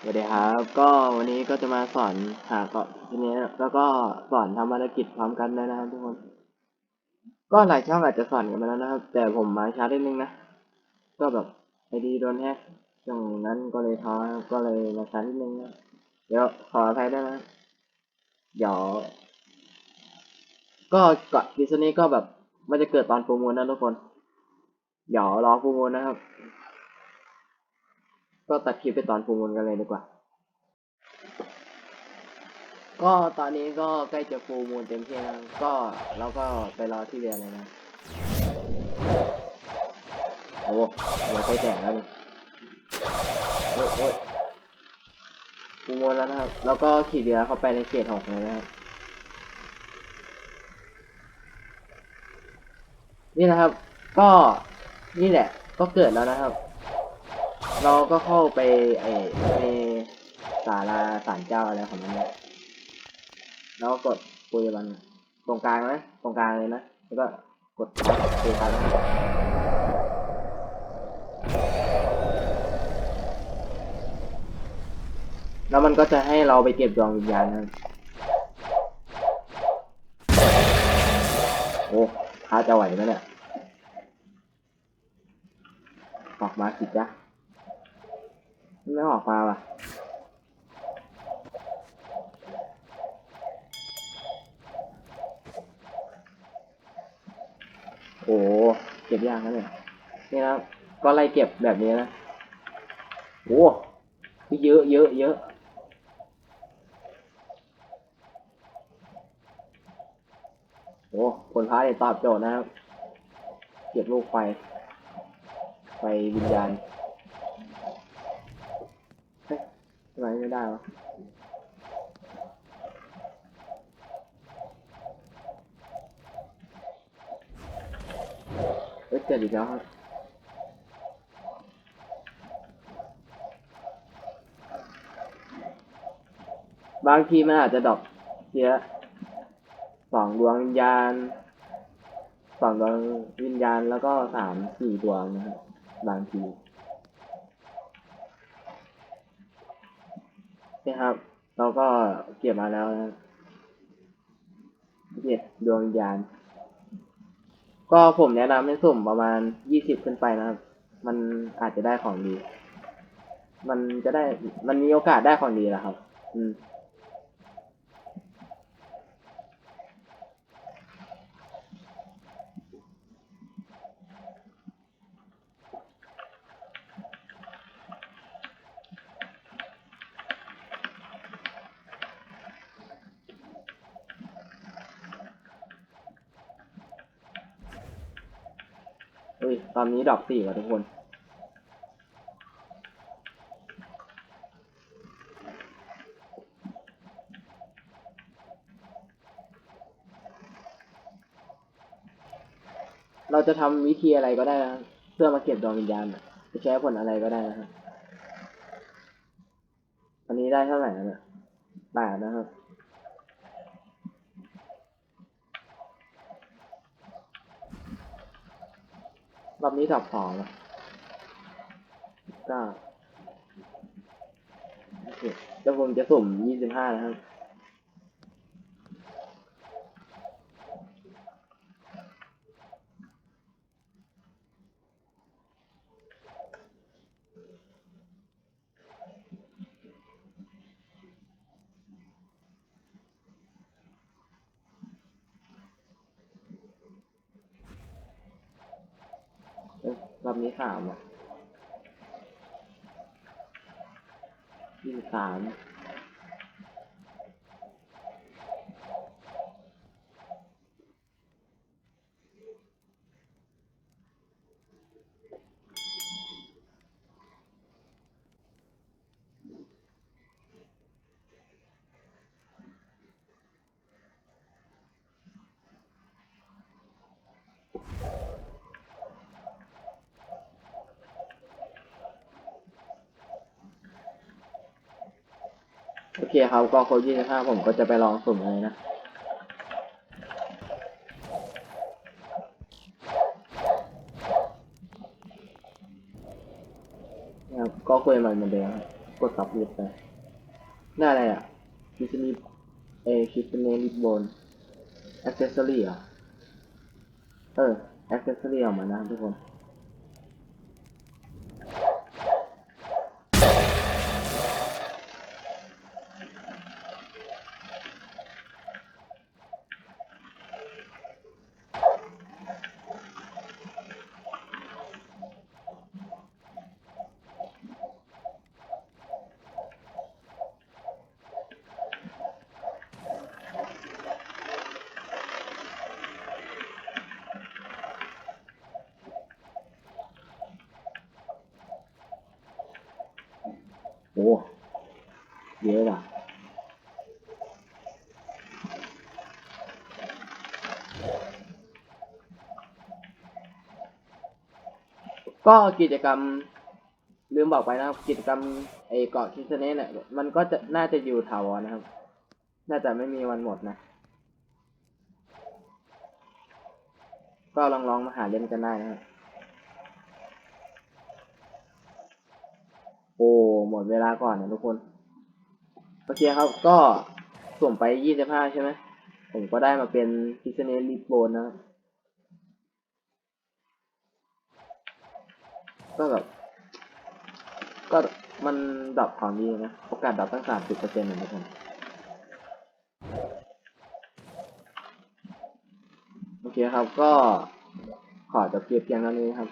สวัสดีครับ ก็วันนี้ก็จะมาสอนหาเกาะทีนี้แล้วก็สอนทำภารกิจพร้อมกันด้วยนะครับทุกคน ก็หลายช่องอาจจะสอนกันมาแล้วนะครับ แต่ผมมาช้านิดนึงนะ ก็แบบไอดีโดนแฮกช่วงนั้นก็เลยท้อก็เลยมาช้านิดนึงนะเดี๋ยวขออภัยด้วยนะเดี๋ยวก็เกาะดิสนีย์ก็แบบมันจะเกิดตอนฟูมูลนะทุกคน เดี๋ยวรอฟูมูลนะครับ ก็ตัดคลิปไปตอนฟูมูลกันเลยดีกว่า ก็ตอนนี้ก็ใกล้จะฟูมูลเต็มที่แล้วก็เราก็ไปรอที่เรือเลยนะ โอ้เดี๋ยวไปแจกแล้วนี่โอ้ยโอ้ฟูมูลแล้วนะครับ แล้วก็ขี่เรือเข้าไปในเขตหกเลยนะครับนี่นะครับ ก็นี่แหละ ก็เกิดแล้วนะครับ เราก็เข้าไปไอ้ในศาลาศาลเจ้าอะไรของมันเนี่ยแล้วก็กดปุยบันตรงกลางนะตรงกลางเลยนะแล้วก็กดปุยบันแล้วมันก็จะให้เราไปเก็บดวงวิญญาณนะโอ้ท้าจะไหวไหมเนี่ยออกมาสิจ้ะ ไม่ออกมาว่ะโอ้เก็บยากนะเนี่ยนี่นะก็ไล่เก็บแบบนี้นะโอ้เยอะเยอะเยอะโอ้ผลพายตอบโจทย์นะครับ เก็บลูกไฟ ไฟวิญญาณ เฮ้ยทำ ไมไม่ได้วะเฮ้ยเกิดอีกแล้วครับบางทีมันอาจจะดรอปเสียสองดวงวิญญาณสองดวงวิญญาณแล้วก็สามสี่ดวงนะครับบางที นี่ครับ เราก็เก็บมาแล้วนะเก็บดวงวิญญาณก็ผมแนะนำให้สุ่มประมาณยี่สิบขึ้นไปนะครับ มันอาจจะได้ของดี มันจะได้มันมีโอกาสได้ของดีแหละครับ อืม เฮ้ยตอนนี้ดอกสี่ว่ะทุกคน เราจะทำวิธีอะไรก็ได้นะเพื่อมาเก็บดวงวิญญาณนะจะใช้ผลอะไรก็ได้นะครับอันนี้ได้เท่าไหร่แล้วเนี่ยแปดนะครับ รอบนี้ดรอปสองอะเก้าโอเคแล้วผมจะสุ่มยี่สิบห้านะครับ รอบนี้สามอะยี่สิบสามโอ เคครับก็ครบยี่สิบห้าผมก็จะไปลองสุ่มเลยนะนะครับก็คุยมันเหมือนเดิมครับกดสับลิดไปได้อะไรอะคิสนีเอคิสเนลิบนแอคเซสซอรี่อะเออแอคเซสซอรี่ออกมานะทุกคน โอ้เยอะว่ะก็กิจกรรมลืมบอกไปนะครับ กิจกรรมไอเกาะคิสเนสเนี่ยมันก็จะน่าจะอยู่ถาวรนะครับ น่าจะไม่มีวันหมดนะ ก็ลองลองมาหาเล่นกันได้นะครับ โอ้ หมดเวลาก่อนนะทุกคน โอเคครับ ก็ส่งไปยี่สิบห้าใช่ไหม ผมก็ได้มาเป็นพิซเนลิโบนนะครับก็แบบ ก็มันดรอปของดีนะ โอกาสดรอปตั้งสามสิบเปอร์เซ็นต์นะทุกคนโอเคครับก็ขอจบคลิปเพียงเท่านี้ครับ